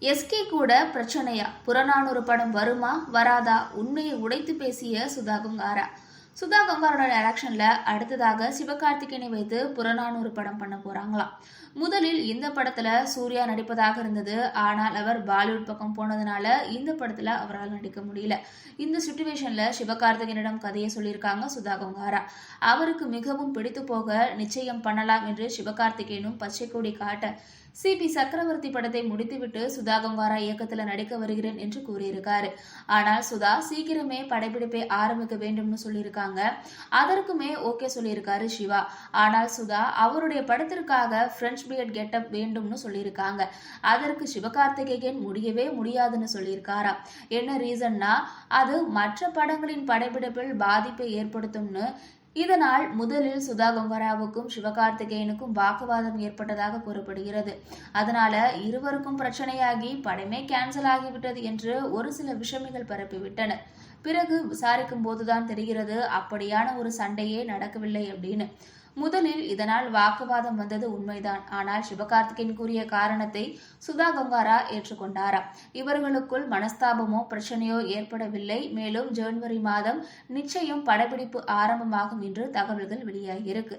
SK கூட பிரச்சனையா? புறநானூறு படம் வருமா? வராதா? உண்மையை உடைத்து பேசிய சுதாகுங்காரா? சுதா கங்காரோட எலெக்ஷன்ல அடுத்ததாக சிவகார்த்திகேயனை வைத்து புறநானூறு படம் பண்ண போறாங்களாம். முதலில் இந்த படத்துல சூர்யா நடிப்பதாக இருந்தது. ஆனால் அவர் பாலிவுட் பக்கம் போனதுனால இந்த படத்துல அவரால் நடிக்க முடியல. இந்த சுச்சுவேஷன்ல சிவகார்த்திகேயனிடம் கதையை சொல்லியிருக்காங்க சுதா கங்காரா. அவருக்கு மிகவும் பிடித்து போக நிச்சயம் பண்ணலாம் என்று சிவகார்த்திகேயனும் பச்சை கொடி காட்ட சிபி சக்கரவர்த்தி படத்தை முடித்துவிட்டு சுதா கங்காரா இயக்கத்துல நடிக்க வருகிறேன் என்று கூறியிருக்காரு. ஆனால் சுதா சீக்கிரமே படப்பிடிப்பை ஆரம்பிக்க வேண்டும்னு சொல்லியிருக்காங்க. அதற்குமே ஓகே சொல்லியிருக்காரு சிவா. ஆனால் சுதா அவருடைய படத்திற்காக பிரெஞ்ச் பியட் கெட்டப் வேண்டும்னு சொல்லியிருக்காங்க. அதற்கு சிவகார்த்திகேயன் முடியவே முடியாதுன்னு சொல்லியிருக்காரா. என்ன ரீசன்னா அது மற்ற படங்களின் படப்பிடிப்பில் பாதிப்பை ஏற்படுத்தும்னு. இதனால் முதலில் சுதா கங்கராவுக்கும் சிவகார்த்திகேயனுக்கும் வாக்குவாதம் ஏற்பட்டதாக கூறப்படுகிறது. அதனால இருவருக்கும் பிரச்சனையாகி படமே கேன்சல் ஆகிவிட்டது என்று ஒரு சில விஷமிகள் பரப்பிவிட்டனர் பிறகு விசாரிக்கும் போதுதான் தெரிகிறது அப்படியான ஒரு சண்டையே நடக்கவில்லை அப்படின்னு. முதலில் இதனால் வாக்குவாதம் வந்தது உண்மைதான். ஆனால் சிவகார்த்திகேயன் கூறிய காரணத்தை சுதா கங்காரா ஏற்றுக்கொண்டாரா? இவர்களுக்குள் மனஸ்தாபமோ பிரச்சனையோ ஏற்படவில்லை. மேலும் ஜனவரி மாதம் நிச்சயம் படப்பிடிப்பு ஆரம்பமாகும் என்று தகவல்கள் வெளியாகியிருக்கு.